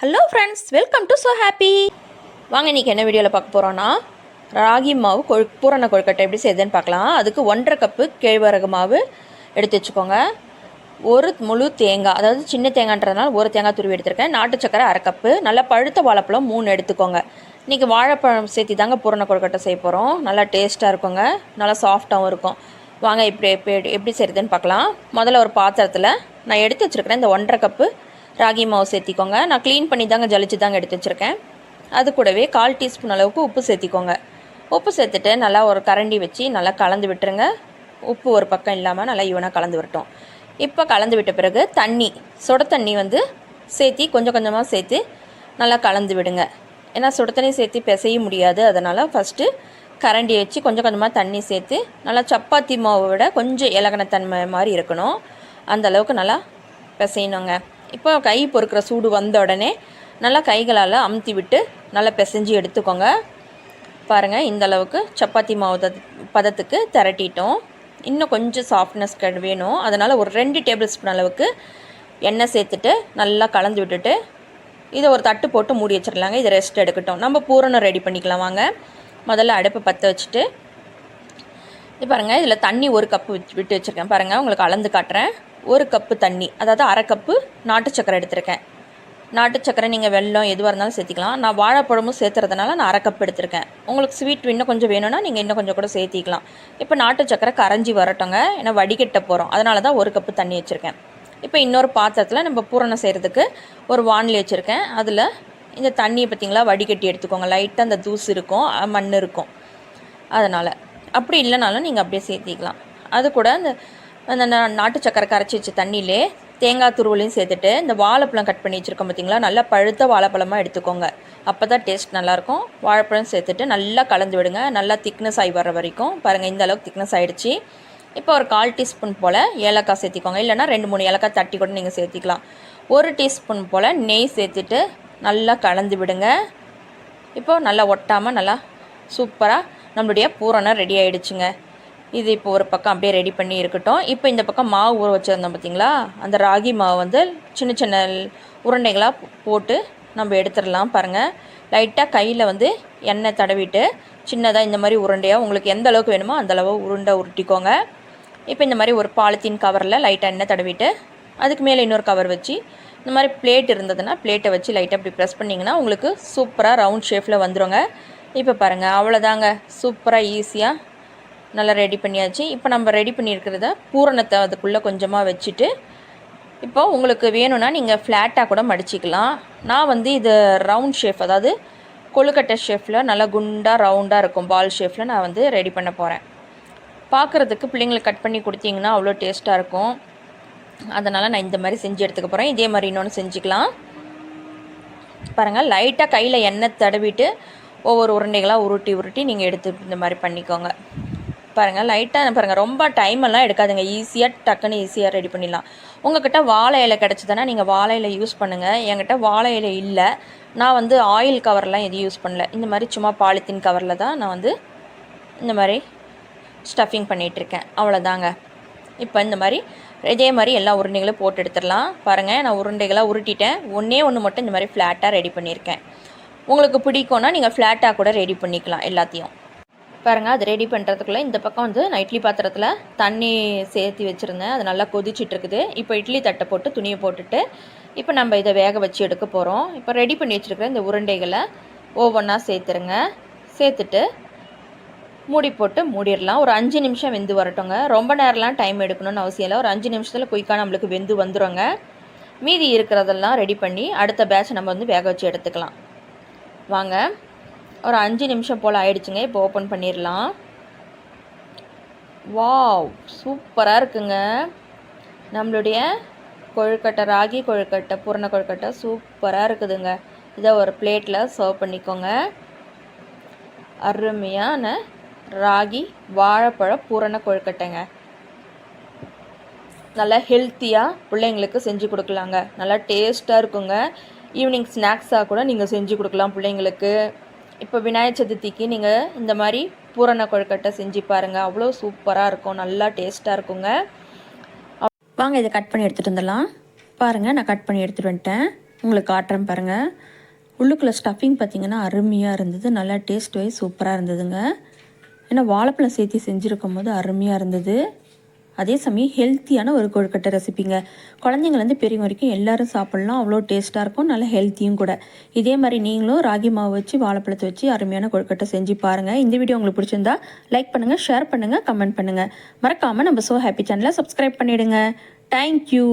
Hello friends welcome to so happy வாங்க இன்றைக்கி என்ன வீடியோவில் பார்க்க போகிறோன்னா ராகி மாவு கொழு பூரண கொழுக்கட்டை எப்படி செய்யுதுன்னு பார்க்கலாம். அதுக்கு ஒன்றரை கப்பு கேழ்வரகு மாவு எடுத்து வச்சுக்கோங்க. ஒரு முழு தேங்காய் அதாவது சின்ன தேங்காய்ன்றதுனால ஒரு தேங்காய் துருவி எடுத்திருக்கேன். நாட்டு சக்கரை அரை கப்பு நல்லா பழுத்த வாழைப்பழம் மூணு எடுத்துக்கோங்க. இன்றைக்கி வாழைப்பழம் சேர்த்து தாங்க பூரண கொழுக்கட்டை செய்ய போகிறோம் நல்லா டேஸ்ட்டாக இருக்குங்க. நல்லா சாஃப்டாகவும் இருக்கும். வாங்க இப்படி எப்படி எப்படி செய்கிறதுன்னு பார்க்கலாம். முதல்ல ஒரு பாத்திரத்தில் நான் எடுத்து வச்சுருக்கிறேன் இந்த ஒன்றரை கப்பு ராகி மாவு சேர்த்திக்கோங்க. நான் க்ளீன் பண்ணி தாங்க ஜலிச்சு தாங்க எடுத்து வச்சுருக்கேன். அது கூடவே கால் டீஸ்பூன் அளவுக்கு உப்பு சேர்த்திக்கோங்க. உப்பு சேர்த்துட்டு நல்லா ஒரு கரண்டி வச்சு நல்லா கலந்து விட்டுருங்க. உப்பு ஒரு பக்கம் இல்லாமல் நல்லா ஈவனாக கலந்து விட்டோம் இப்போ கலந்து விட்ட பிறகு தண்ணி சுட தண்ணி வந்து சேர்த்தி கொஞ்சம் கொஞ்சமாக சேர்த்து நல்லா கலந்து விடுங்க. ஏன்னா சுட தண்ணி சேர்த்து பிசைய முடியாது. அதனால் ஃபஸ்ட்டு கரண்டி வச்சு கொஞ்சம் கொஞ்சமாக தண்ணி சேர்த்து நல்லா சப்பாத்தி மாவை விட கொஞ்சம் இலகன தன்மை மாதிரி இருக்கணும். அந்த அளவுக்கு நல்லா பிசையணுங்க. இப்போ கை பொறுக்கிற சூடு வந்த உடனே நல்லா கைகளால் அமுத்தி விட்டு நல்லா பிசைஞ்சு எடுத்துக்கோங்க. பாருங்கள் இந்த அளவுக்கு சப்பாத்தி மாவு பதத்துக்கு திரட்டிட்டோம். இன்னும் கொஞ்சம் சாஃப்ட்னஸ் வேணும். அதனால் ஒரு ரெண்டு டேபிள் ஸ்பூன் அளவுக்கு எண்ணெய் சேர்த்துட்டு நல்லா கலந்து விட்டுட்டு இதை ஒரு தட்டு போட்டு மூடி வச்சிடலாங்க இதை ரெஸ்ட் எடுக்கட்டும். நம்ம பூரணம் ரெடி பண்ணிக்கலாம் வாங்க. முதல்ல அடுப்பை பற்ற வச்சுட்டு இது பாருங்கள் இதில் தண்ணி ஒரு கப்பு விட்டு வச்சுருக்கேன். பாருங்கள் உங்களுக்கு அளந்து காட்டுறேன். ஒரு கப்பு தண்ணி அதாவது அரை கப்பு நாட்டு சக்கரை எடுத்திருக்கேன். நாட்டு சக்கரை நீங்கள் வெல்லம் எதுவாக இருந்தாலும் சேர்த்திக்கலாம். நான் வாழைப்பழமும் சேர்த்துறதுனால நான் அரை கப் எடுத்திருக்கேன். உங்களுக்கு ஸ்வீட் இன்னும் கொஞ்சம் வேணும்னா நீங்கள் இன்னும் கொஞ்சம் கூட சேர்த்திக்கலாம். இப்போ நாட்டு சக்கரை கரைஞ்சி வரட்டோங்க. ஏன்னா வடிகட்ட போகிறோம் அதனால தான் ஒரு கப்பு தண்ணி வச்சுருக்கேன். இப்போ இன்னொரு பாத்திரத்தில் நம்ம பூரணம் செய்கிறதுக்கு ஒரு வானிலை வச்சுருக்கேன். அதில் இந்த தண்ணியை பார்த்தீங்களா வடிகட்டி எடுத்துக்கோங்க. லைட்டாக அந்த தூசு இருக்கும் மண் இருக்கும். அதனால் அப்படி இல்லைனாலும் நீங்கள் அப்படியே சேர்த்திக்கலாம். அது கூட அந்த அந்த நாட்டு சக்கரை கரைச்சி வச்ச தண்ணியிலே தேங்காய் துருவலையும் சேர்த்துட்டு இந்த வாழைப்பழம் கட் பண்ணி வச்சுருக்கோம் பார்த்தீங்களா நல்லா பழுத்த வாழைப்பழமாக எடுத்துக்கோங்க. அப்போ தான் டேஸ்ட் நல்லாயிருக்கும். வாழைப்பழம் சேர்த்துட்டு நல்லா கலந்து விடுங்க. நல்லா திக்னஸ் ஆகி வர வரைக்கும். பாருங்கள் இந்த அளவுக்கு திக்னஸ் ஆகிடுச்சு இப்போ ஒரு கால் டீஸ்பூன் போல் ஏலக்காய் சேர்த்திக்கோங்க. இல்லைன்னா ரெண்டு மூணு ஏலக்காய் தட்டி கூட நீங்கள் சேர்த்திக்கலாம். ஒரு டீஸ்பூன் போல் நெய் சேர்த்துட்டு நல்லா கலந்து விடுங்க. இப்போ நல்லா ஒட்டாமல் நல்லா சூப்பராக நம்மளுடைய பூரணம் ரெடி ஆகிடுச்சுங்க இது இப்போ ஒரு பக்கம் அப்படியே ரெடி பண்ணி இருக்கட்டும். இப்போ இந்த பக்கம் மாவு ஊற வச்சுருந்தோம் பார்த்தீங்களா? அந்த ராகி மாவு வந்து சின்ன சின்ன உருண்டைகளாக போட்டு நம்ம எடுத்துடலாம் பாருங்கள் லைட்டாக கையில் வந்து எண்ணெய் தடவிட்டு சின்னதாக இந்த மாதிரி உருண்டையாக உங்களுக்கு எந்த அளவுக்கு வேணுமோ அந்தளவு உருண்டை உருட்டிக்கோங்க. இப்போ இந்த மாதிரி ஒரு பாலித்தீன் கவரில் லைட்டாக எண்ணெய் தடவிட்டு அதுக்கு மேலே இன்னொரு கவர் வச்சு இந்த மாதிரி பிளேட் இருந்ததுன்னா பிளேட்டை வச்சு லைட்டாக இப்படி ப்ரெஸ் பண்ணிங்கன்னா உங்களுக்கு சூப்பராக ரவுண்ட் ஷேப்பில் வந்துருங்க. இப்போ பாருங்கள் அவ்வளோதாங்க சூப்பராக ஈஸியாக நல்லா ரெடி பண்ணியாச்சு. இப்போ நம்ம ரெடி பண்ணியிருக்கிறத பூரணத்தை அதுக்குள்ளே கொஞ்சமாக வச்சுட்டு இப்போ உங்களுக்கு வேணும்னா நீங்கள் ஃப்ளாட்டாக கூட மடிச்சிக்கலாம். நான் வந்து இது ரவுண்ட் ஷேப் அதாவது கொழுக்கட்டை ஷேஃபில் நல்லா குண்டாக ரவுண்டாக இருக்கும் பால் ஷேஃபில் நான் வந்து ரெடி பண்ண போகிறேன் பார்க்குறதுக்கு பிள்ளைங்களுக்கு கட் பண்ணி கொடுத்தீங்கன்னா அவ்வளோ டேஸ்ட்டாக இருக்கும். அதனால் நான் இந்த மாதிரி செஞ்சு எடுத்துக்க போகிறேன் இதே மாதிரி இன்னொன்று செஞ்சுக்கலாம். பாருங்கள் லைட்டாக கையில் எண்ணெய் தடவிட்டு ஒவ்வொரு உருண்டைகளாக உருட்டி உருட்டி நீங்கள் எடுத்து இந்த மாதிரி பண்ணிக்கோங்க. பாருங்கள் லைட்டாக பாருங்கள் ரொம்ப டைம் எல்லாம் எடுக்காதுங்க. ஈஸியாக டக்குன்னு ஈஸியாக ரெடி பண்ணிடலாம். உங்கள்கிட்ட வாழை இலை கிடச்சிதுன்னா நீங்கள் வாழை இலை யூஸ் பண்ணுங்கள் என்கிட்ட வாழை இலை இல்லை. நான் வந்து ஆயில் கவர்லாம் எதுவும் யூஸ் பண்ணல. இந்த மாதிரி சும்மா பாலித்தீன் கவரில் தான் நான் வந்து இந்த மாதிரி ஸ்டஃபிங் பண்ணிகிட்ருக்கேன் அவ்வளோதாங்க இப்போ இந்த மாதிரி இதே மாதிரி எல்லா உருண்டைகளும் போட்டு எடுத்துடலாம். பாருங்கள் நான் உருண்டைகளாக உருட்டிட்டேன். ஒன்றே ஒன்று மட்டும் இந்த மாதிரி ஃப்ளாட்டாக ரெடி பண்ணியிருக்கேன். உங்களுக்கு பிடிக்கும்னா நீங்கள் ஃப்ளாட்டாக கூட ரெடி பண்ணிக்கலாம் எல்லாத்தையும். பாருங்கள் அது ரெடி பண்ணுறதுக்குள்ளே இந்த பக்கம் வந்து நான் இட்லி பாத்திரத்தில் தண்ணி சேர்த்து வச்சுருந்தேன். அது நல்லா கொதிச்சிட்டுருக்குது. இப்போ இட்லி தட்டை போட்டு துணியை போட்டுட்டு இப்போ நம்ம இதை வேக வச்சு எடுக்க போகிறோம் இப்போ ரெடி பண்ணி வச்சுருக்கிற இந்த உருண்டைகளை ஒவ்வொன்றா சேர்த்துருங்க. சேர்த்துட்டு மூடி போட்டு மூடிடலாம். ஒரு அஞ்சு நிமிஷம் வெந்து வரட்டுங்க. ரொம்ப நேரம்லாம் டைம் எடுக்கணும்னு அவசியம் இல்லை. ஒரு அஞ்சு நிமிஷத்தில் குயிக்காக நம்மளுக்கு வெந்து வந்துருங்க. மீதி இருக்கிறதெல்லாம் ரெடி பண்ணி அடுத்த பேட்ச் நம்ம வந்து வேக வச்சு எடுத்துக்கலாம். வாங்க. ஒரு அஞ்சு நிமிஷம் போல் ஆயிடுச்சுங்க. இப்போ ஓப்பன் பண்ணிடலாம் வாவ் சூப்பராக இருக்குங்க. நம்மளுடைய கொழுக்கட்டை ராகி கொழுக்கட்டை பூரண கொழுக்கட்டை சூப்பராக இருக்குதுங்க. இதை ஒரு பிளேட்டில் சர்வ் பண்ணிக்கோங்க. அருமையான ராகி வாழைப்பழ பூரண கொழுக்கட்டைங்க. நல்லா ஹெல்த்தியாக பிள்ளைங்களுக்கு செஞ்சு கொடுக்கலாங்க. நல்லா டேஸ்ட்டாக இருக்குங்க. ஈவினிங் ஸ்நாக்ஸாக கூட நீங்கள் செஞ்சு கொடுக்கலாம் பிள்ளைங்களுக்கு. இப்போ விநாயகர் சதுர்த்திக்கு நீங்கள் இந்த மாதிரி பூரண கொழுக்கட்டை செஞ்சு பாருங்கள் அவ்வளோ சூப்பராக இருக்கும். நல்லா டேஸ்ட்டாக இருக்குங்க. வாங்க இதை கட் பண்ணி எடுத்துகிட்டு வந்துடலாம். பாருங்கள் நான் கட் பண்ணி எடுத்துகிட்டு வந்துட்டேன். உங்களுக்கு காட்டுறேன் பாருங்கள் உள்ளுக்குள்ளே ஸ்டஃபிங் பார்த்தீங்கன்னா அருமையாக இருந்தது. நல்லா டேஸ்ட் வைஸ் சூப்பராக இருந்ததுங்க. ஏன்னா வாழைப்பழம் சேர்த்து செஞ்சுருக்கும் போது அருமையாக இருந்தது. அதே சமயம் ஹெல்த்தியான ஒரு கொழுக்கட்டை ரெசிபிங்க குழந்தைங்கலேருந்து பெரியவங்க வரைக்கும் எல்லாரும் சாப்பிட்லாம் அவ்வளோ டேஸ்ட்டாக இருக்கும் நல்ல ஹெல்த்தியும் கூட. இதே மாதிரி நீங்களும் ராகி மாவு வச்சு வாழைப்பழத்தை வச்சு அருமையான கொழுக்கட்டை செஞ்சு பாருங்கள் இந்த வீடியோ உங்களுக்கு பிடிச்சிருந்தா லைக் பண்ணுங்கள் ஷேர் பண்ணுங்கள் கமெண்ட் பண்ணுங்கள் மறக்காமல் நம்ம ஸோ ஹாப்பி சேனலை சப்ஸ்கிரைப் பண்ணிவிடுங்க தேங்க்யூ